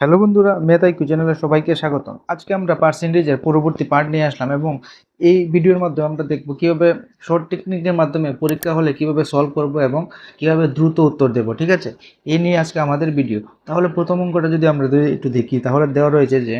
Hello বন্ধুরা মেতাইকু চ্যানেলে সবাইকে স্বাগতম। আজকে আমরা পার্সেন্টেজের পরবর্তী পার্ট নিয়ে আসলাম এবং এই ভিডিওর মাধ্যমে আমরা দেখব কীভাবে শর্ট টেকনিকের মাধ্যমে পরীক্ষা হলে কীভাবে সলভ করব এবং কীভাবে দ্রুত উত্তর দেব, ঠিক আছে? এই নিয়ে আজকে আমাদের ভিডিও। তাহলে প্রথম অঙ্কটা যদি আমরা একটু দেখি, তাহলে দেওয়া রয়েছে যে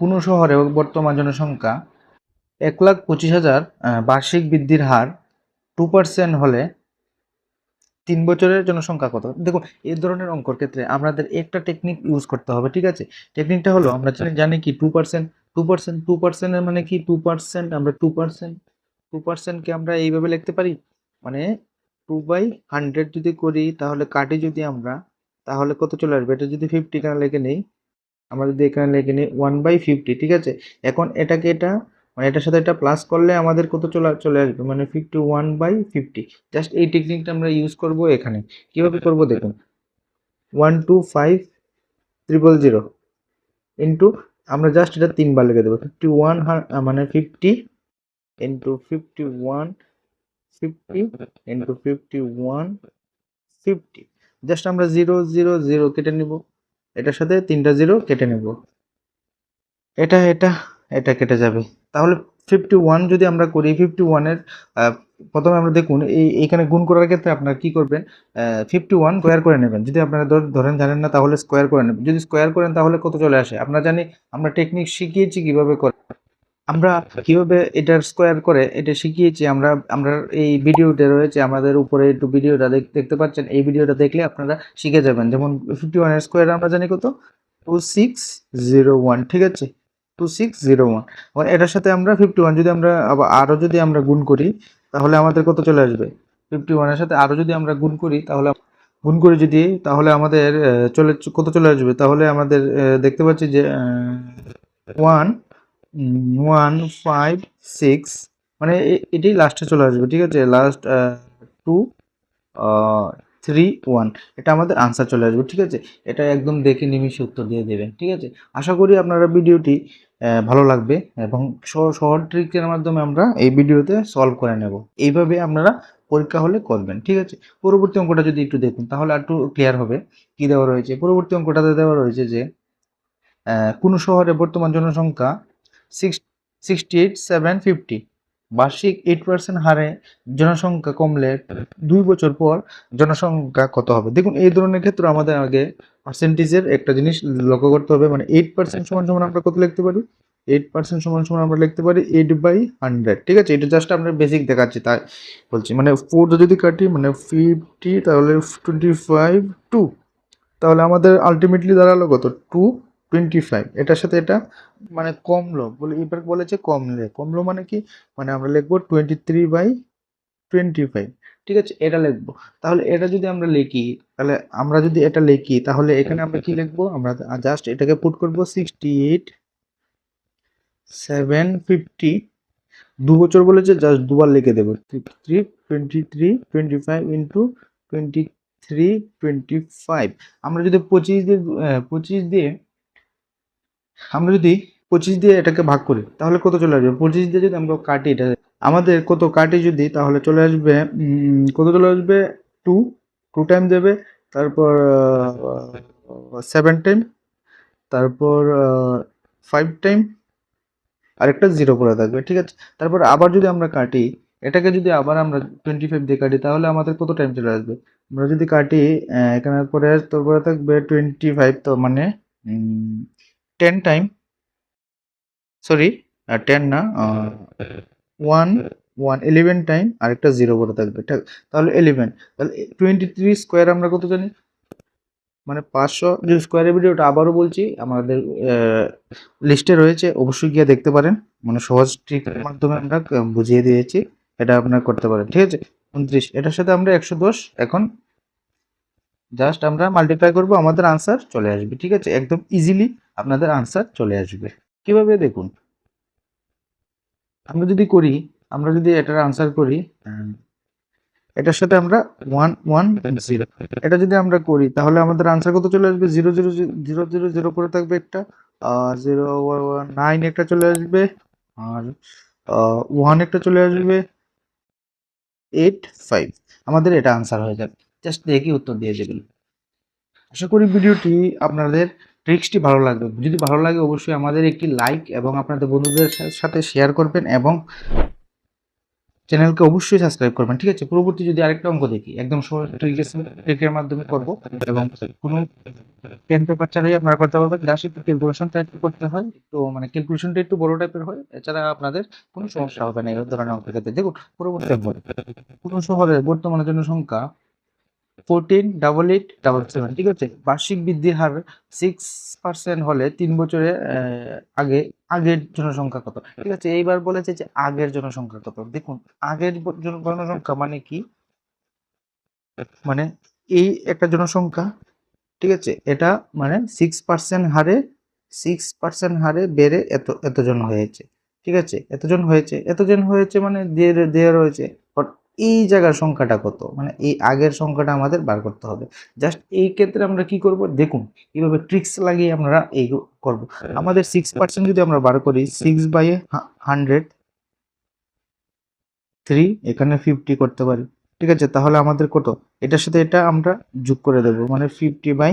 কোনো শহরে বর্তমান জনসংখ্যা এক লাখ পঁচিশ হাজার বার্ষিক বৃদ্ধির হার টু পার্সেন্ট হলে তিন বছরের জনসংখ্যা কত? দেখুন এই ধরনের অঙ্কর ক্ষেত্রে আমাদের একটা টেকনিক ইউজ করতে হবে, ঠিক আছে? টেকনিকটা হলো, আমরা জানি- কি two percent two percent two পার্সেন্টের মানে কি? টু পার্সেন্ট আমরা টু পার্সেন্ট টু পার্সেন্টকে আমরা এইভাবে লিখতে পারি? মানে টু বাই হান্ড্রেড যদি করি, তাহলে কাটি যদি আমরা, তাহলে কত চলে আসবে? এটা যদি ফিফটি এখানে লিখে নেই? আমরা যদি এখানে লিখে নিই ওয়ান বাই ফিফটি ঠিক আছে? এখন এটাকে এটা মানে এটার সাথে এটা প্লাস করলে আমাদের কত চলে চলে আসবে? মানে fifty one by fifty just এই টেকনিকটা আমরা ইউজ করব এখানে। কীভাবে করব দেখুন? One two five triple zero into আমরা জাস্ট এটা তিনবার লিখে দেবো। ফিফটি ওয়ান মানে fifty into fifty one fifty into fifty one fifty just আমরা জিরো জিরো জিরো কেটে নেব। এটার সাথে তিনটা জিরো কেটে নেব। এটা এটা। এটা কেটে যাবে। তাহলে ফিফটি ওয়ান যদি আমরা করি ফিফটি ওয়ানের প্রথমে আমরা দেখুন, এই, এইখানে গুণ করার ক্ষেত্রে আপনারা কি করবেন? ফিফটি ওয়ান স্কোয়ার করে নেবেন। যদি আপনারা ধর- ধরেন জানেন না, তাহলে স্কোয়ার করে নেবেন। যদি স্কোয়ার করেন, তাহলে কত চলে আসে? আমরা জানি, আমরা টেকনিক শিখিয়েছি কীভাবে করে। আমরা কীভাবে এটার স্কোয়ার করে, এটা শিখিয়েছি। আমরা আমরা এই ভিডিওটা রয়েছে, আমাদের উপরে একটু ভিডিওটা দেখ- দেখতে পাচ্ছেন? এই ভিডিওটা দেখলে আপনারা শিখে যাবেন। যেমন ফিফটি ওয়ানের স্কোয়ার আমরা জানি কত? টু সিক্স জিরো ওয়ান ঠিক আছে? টু সিক্স জিরো ওয়ান এবার এটার সাথে আমরা ফিফটি ওয়ান যদি আমরা আবার আরও যদি আমরা গুণ করি, তাহলে আমাদের কত চলে আসবে? ফিফটি ওয়ানের সাথে আরও যদি আমরা গুণ করি, তাহলে গুণ করি যদি তাহলে আমাদের চলে কত চলে আসবে? তাহলে আমাদের দেখতে পাচ্ছি যে ওয়ান ওয়ান ফাইভ সিক্স মানে এ- এটাই লাস্টে চলে আসবে, ঠিক আছে? লাস্ট টু থ্রি ওয়ান এটা আমাদের আনসার চলে আসবে, ঠিক আছে? এটা একদম দেখে নিমিশে উত্তর দিয়ে দেবেন ঠিক আছে? আশা করি আপনারা ভিডিওটি ভালো লাগবে এবং সহজ ট্রিকের মাধ্যমে আমরা এই ভিডিওতে সলভ করে নেব। এইভাবে আপনারা পরীক্ষা হলে করবেন, ঠিক আছে? পরবর্তী অঙ্কটা যদি একটু দেখুন, তাহলে একটু ক্লিয়ার হবে কি দেওয়া রয়েছে। পরবর্তী অঙ্কটাতে দেওয়া রয়েছে যে কোনো শহরে বর্তমান জনসংখ্যা six sixty eight seven fifty বার্ষিক এইট পার্সেন্ট হারে জনসংখ্যা কমলে দুই বছর পর জনসংখ্যা কত হবে? দেখুন, এই ধরনের ক্ষেত্রে আমাদের আগে পার্সেন্টেজের একটা জিনিস লক্ষ্য করতে হবে। মানে এইট পার্সেন্ট সমান সমান আমরা কত লিখতে পারি? এইট পার্সেন্ট সমান সমান আমরা লিখতে পারি এইট বাই হান্ড্রেড ঠিক আছে? এটা জাস্ট আমরা বেসিক দেখাচ্ছি, তাই বলছি। মানে ফোর যদি কাটি মানে ফিফটি তাহলে টোয়েন্টি ফাইভ টু তাহলে আমাদের আলটিমেটলি দাঁড়াল কত? টু টোয়েন্টি ফাইভ এটার সাথে এটা মানে কমলো বলে, এবার বলেছে কমলে কমলো মানে কি? মানে আমরা লিখব twenty three by twenty five ঠিক আছে, এটা লিখব। তাহলে এটা যদি আমরা লিখি, তাহলে আমরা যদি এটা লিখি, তাহলে এখানে আমরা কি লিখব? আমরা জাস্ট এটাকে পুট করব সিক্সটি এইট সেভেন ফিফটি দু বছর বলেছে জাস্ট দুবার লিখে দেবো। Three twenty three twenty five into twenty three twenty five আমরা যদি পঁচিশ দিয়ে পঁচিশ দিয়ে আমরা যদি পঁচিশ দিয়ে এটাকে ভাগ করি, তাহলে কত চলে আসবে? পঁচিশ দিয়ে যদি আমরা কাটি এটা, আমাদের কত কাটি যদি, তাহলে চলে আসবে কত চলে আসবে? টু টু টাইম দেবে, তারপর সেভেন টাইম তারপর ফাইভ টাইম আরেকটা জিরো পড়ে থাকবে, ঠিক আছে? তারপর আবার যদি আমরা কাটি, এটাকে যদি আবার আমরা টোয়েন্টি ফাইভ দিয়ে কাটি, তাহলে আমাদের কত টাইম চলে আসবে? আমরা যদি কাটি এখানে পরে, তারপরে থাকবে টোয়েন্টি ফাইভ তো মানে টেন টাইম সরি টেন না ওয়ান ওয়ান ইলেভেন টাইম আরেকটা জিরো করে থাকবে। তাহলে ইলেভেন তাহলে টোয়েন্টি থ্রি স্কোয়ার আমরা কত জানি? মানে পাঁচশো যে স্কোয়ারের ভিডিওটা আবারও বলছি, আমাদের লিস্টে রয়েছে, অবশ্যই গিয়ে দেখতে পারেন। মানে সহজ ট্রিকের মাধ্যমে আমরা বুঝিয়ে দিয়েছি। এটা আপনারা করতে পারেন। ঠিক আছে? উনত্রিশ। এটার সাথে আমরা একশো দশ এখন জাস্ট আমরা মাল্টিপ্লাই করব, আমাদের আনসার চলে আসবে, ঠিক আছে? একদম ইজিলি আপনাদের আনসার চলে আসবে। কীভাবে দেখুন? আমরা যদি করি, আমরা যদি এটার আনসার করি এটার সাথে আমরা ওয়ান ওয়ান জিরো এটা যদি আমরা করি, তাহলে আমাদের আনসার কত চলে আসবে? Zero zero zero zero zero করে থাকবে একটা জিরো নাইন একটা চলে আসবে, আর ওয়ান একটা চলে আসবে এইট ফাইভ আমাদের এটা আনসার হয়ে যাবে। জাস্ট দেখি উত্তর দিয়ে দেবেন আশা করি ভিডিওটি আপনাদের ট্রিক্সটি ভালো লাগবে। যদি ভালো লাগে অবশ্যই আমাদের একটি লাইক এবং আপনাদের বন্ধুদের সাথে শেয়ার করবেন এবং চ্যানেলকে অবশ্যই সাবস্ক্রাইব করবেন, ঠিক আছে? পরবর্তী যদি আরেকটা অঙ্ক দেখি, একদম ট্রিকের মাধ্যমে করব এবং কোনো পেন পেপার ছাড়াই আপনারা করতে পারবেন একটু ক্যালকুলেশনটা একটু করতে হয় তো মানে ক্যালকুলেশনটা একটু বড় টাইপের হয়, এছাড়া আপনাদের কোনো সমস্যা হবে না, এই ধরনের অঙ্কের ক্ষেত্রে। দেখুন, পরবর্তী অঙ্ক। কোনো শহরের বর্তমানে জনসংখ্যা fourteen double eight double seven ঠিক আছে? বার্ষিক বৃদ্ধির হার সিক্স পার্সেন্ট হলে তিন বছরে আগে, আগের জনসংখ্যা কত? ঠিক আছে, এইবার বলেছে যে আগের জনসংখ্যা কত? দেখুন, আগের জন- জনসংখ্যা মানে কি? মানে এই একটা জনসংখ্যা, ঠিক আছে? এটা মানে সিক্স পার্সেন্ট হারে সিক্স পার্সেন্ট হারে বেড়ে এত, এতজন হয়েছে, ঠিক আছে? এতজন হয়েছে এতজন হয়েছে মানে দিয়ে দেওয়া রয়েছে এই জায়গার সংখ্যাটা কত? মানে এই আগের সংখ্যাটা আমাদের বার করতে হবে। জাস্ট এই ক্ষেত্রে আমরা কি করব? দেখুন কীভাবে ট্রিক্স লাগিয়ে আমরা এই করব। আমাদের সিক্স পার্সেন্ট যদি আমরা বার করি সিক্স বাই হান্ড্রেড থ্রি এখানে ফিফটি করতে পারি। ঠিক আছে? তাহলে আমাদের কত? এটার সাথে এটা আমরা যোগ করে দেব মানে ফিফটি বাই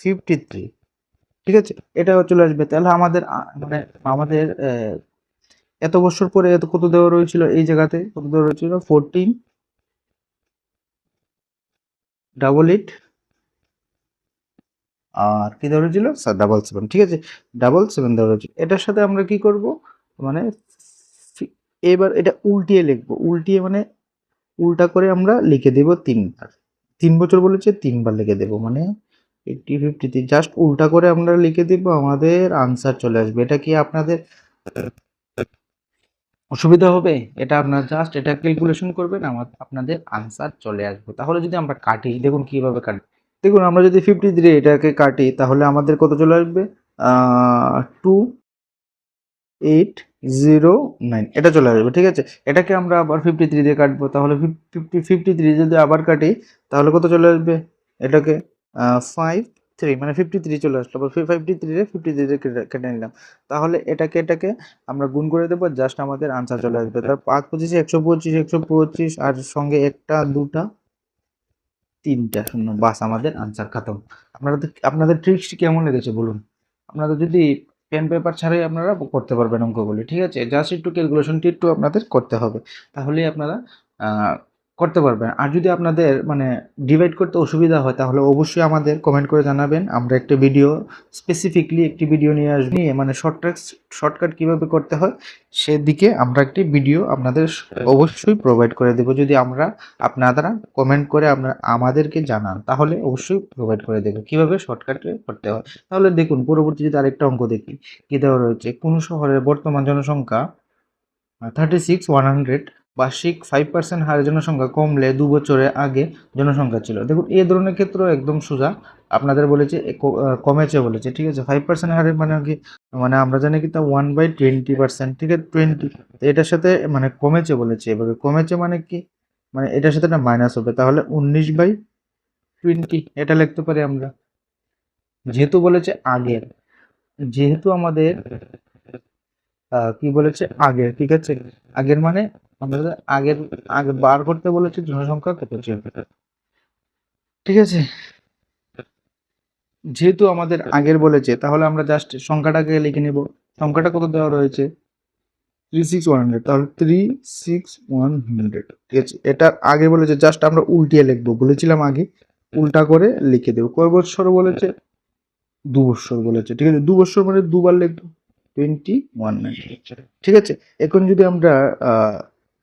ফিফটি থ্রি ঠিক আছে? এটাও চলে আসবে। তাহলে আমাদের মানে আমাদের এত বছর পরে এত কত দেওয়া রয়েছিল এই জায়গাতে? কত দেওয়া রয়েছিল? ফোরটিন ডাবল এইট আর কি দেওয়া রয়েছিল? ডাবল সেভেন ঠিক আছে? ডাবল সেভেন দেওয়া রয়েছে এটার সাথে আমরা কি করব? মানে এবার এটা উল্টিয়ে লিখব। উল্টিয়ে মানে উল্টা করে আমরা লিখে দেব তিনবার। তিন বছর বলেছে, তিনবার লিখে দেব। মানে এইটটি ফিফটিতে জাস্ট উল্টা করে আমরা লিখে দিব, আমাদের আনসার চলে আসবে। এটা কি আপনাদের অসুবিধা হবে? এটা আপনার জাস্ট এটা ক্যালকুলেশন করবেন, আমার আপনাদের আনসার চলে আসবে। তাহলে যদি আমরা কাটি, দেখুন কীভাবে কাটি। দেখুন, আমরা যদি ফিফটি থ্রি এটাকে কাটি, তাহলে আমাদের কত চলে আসবে? টু এইট জিরো নাইন এটা চলে আসবে, ঠিক আছে? এটাকে আমরা আবার ফিফটি থ্রি দিয়ে কাটবো। তাহলে ফিফটি ফিফটি থ্রি যদি আবার কাটি, তাহলে কত চলে আসবে? এটাকে ফাইভ থ্রি মানে ফিফটি থ্রি চলে আসলো। ফিফটি থ্রি ফিফটি থ্রি কেটে নিলাম। তাহলে এটাকে এটাকে আমরা গুণ করে দেবো জাস্ট আমাদের আনসার চলে আসবে। তার পাঁচ পঁচিশে, একশো পঁচিশ একশো পঁচিশ, আর সঙ্গে একটা, দুটা, তিনটা, শূন্য। বাস, আমাদের আনসার খাতম। আপনাদের আপনাদের ট্রিক্সটি কেমন লেগেছে বলুন? আপনাদের যদি পেন পেপার ছাড়াই আপনারা করতে পারবেন অঙ্কগুলি, ঠিক আছে? জাস্ট একটু ক্যালকুলেশনটি একটু আপনাদের করতে হবে। তাহলেই আপনারা করতে পারবেন আর যদি আপনাদের মানে ডিভাইড করতে অসুবিধা হয় তাহলে অবশ্যই আমাদের কমেন্ট করে জানাবেন। আমরা একটা ভিডিও স্পেসিফিকলি একটি ভিডিও নিয়ে আসব। নিয়ে মানে শর্টকাট শর্টকাট কীভাবে করতে হয় সেদিকে আমরা একটি ভিডিও আপনাদের অবশ্যই প্রোভাইড করে দেবো। যদি আমরা আপনারা কমেন্ট করে আপনারা আমাদেরকে জানান তাহলে অবশ্যই প্রোভাইড করে দেবো। কীভাবে শর্টকাটে করতে হয়? তাহলে দেখুন পরবর্তী যদি আরেকটা অঙ্ক দেখি কী দেওয়া রয়েছে? কোন শহরের বর্তমান জনসংখ্যা থার্টি সিক্স ওয়ান হান্ড্রেড বার্ষিক ফাইভ পার্সেন্ট হারে জনসংখ্যা কমলে দু বছরে আগে জনসংখ্যা ছিল। দেখুন এই ধরনের ক্ষেত্রেও একদম সোজা। আপনাদের বলেছে, এ কমেছে বলেছে, ঠিক আছে? ফাইভ পার্সেন্ট হারে মানে কি মানে আমরা জানি কি তা ওয়ান বাই টোয়েন্টি পার্সেন্ট ঠিক আছে? টোয়েন্টি এটার সাথে মানে কমেছে বলেছে। এভাবে কমেছে মানে কি মানে এটার সাথে একটা মাইনাস হবে। তাহলে উনিশ বাই টোয়েন্টি এটা লিখতে পারি আমরা। যেহেতু বলেছে আগের, যেহেতু আমাদের কি বলেছে? আগের, ঠিক আছে? আগের মানে আমাদের আগের, আগে বার করতে বলেছে, জনসংখ্যা কত ঠিক আছে? যেহেতু আমাদের আগের বলেছে, তাহলে আমরা জাস্ট সংখ্যাটাকে লিখে নিব। সংখ্যাটা কত দেওয়া রয়েছে? থ্রি সিক্স ওয়ান হান্ড্রেড তাহলে থ্রি সিক্স ওয়ান হান্ড্রেড ঠিক আছে? এটা আগে বলেছে জাস্ট আমরা উল্টিয়ে লিখব। বলেছিলাম আগে, উল্টা করে লিখে দেবো। কয় বছর বলেছে? দু বছর বলেছে। ঠিক আছে? দু বছর মানে দুবার লিখব। টোয়েন্টি ওয়ান ঠিক আছে? এখন যদি আমরা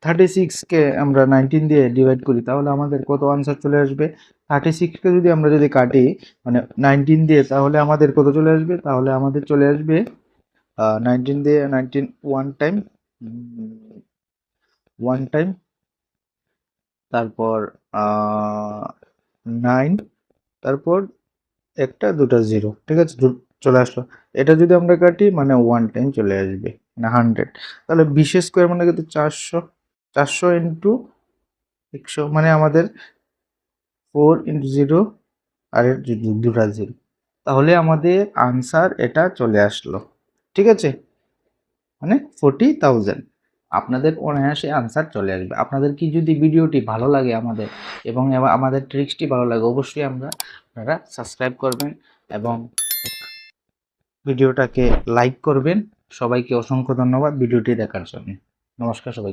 থার্টি সিক্সকে আমরা নাইনটিন দিয়ে ডিভাইড করি, তাহলে আমাদের কত আনসার চলে আসবে? থার্টি সিক্সকে যদি আমরা যদি কাটি মানে নাইনটিন দিয়ে, তাহলে আমাদের কত চলে আসবে? তাহলে আমাদের চলে আসবে নাইনটিন দিয়ে nineteen one time one time তারপর নাইন তারপর একটা, দুটো জিরো ঠিক আছে? চলে আসলো। এটা যদি আমরা কাটি মানে ওয়ান টাইম চলে আসবে মানে হান্ড্রেড তাহলে বিশেষ স্কোয়ার মানে কিন্তু চারশো চারশো ইন্টু একশো মানে আমাদের ফোর ইন্টু জিরো আর দুটা জিরো তাহলে আমাদের আনসার এটা চলে আসলো। ঠিক আছে? মানে ফোর্টি থাউজেন্ড আপনাদের অনায়াসে আনসার চলে আসবে। আপনাদের কি যদি ভিডিওটি ভালো লাগে আমাদের এবং আমাদের ট্রিক্সটি ভালো লাগে, অবশ্যই আমরা, আপনারা সাবস্ক্রাইব করবেন এবং ভিডিওটাকে লাইক করবেন। সবাইকে অসংখ্য ধন্যবাদ ভিডিওটি দেখার জন্য। নমস্কার সবাই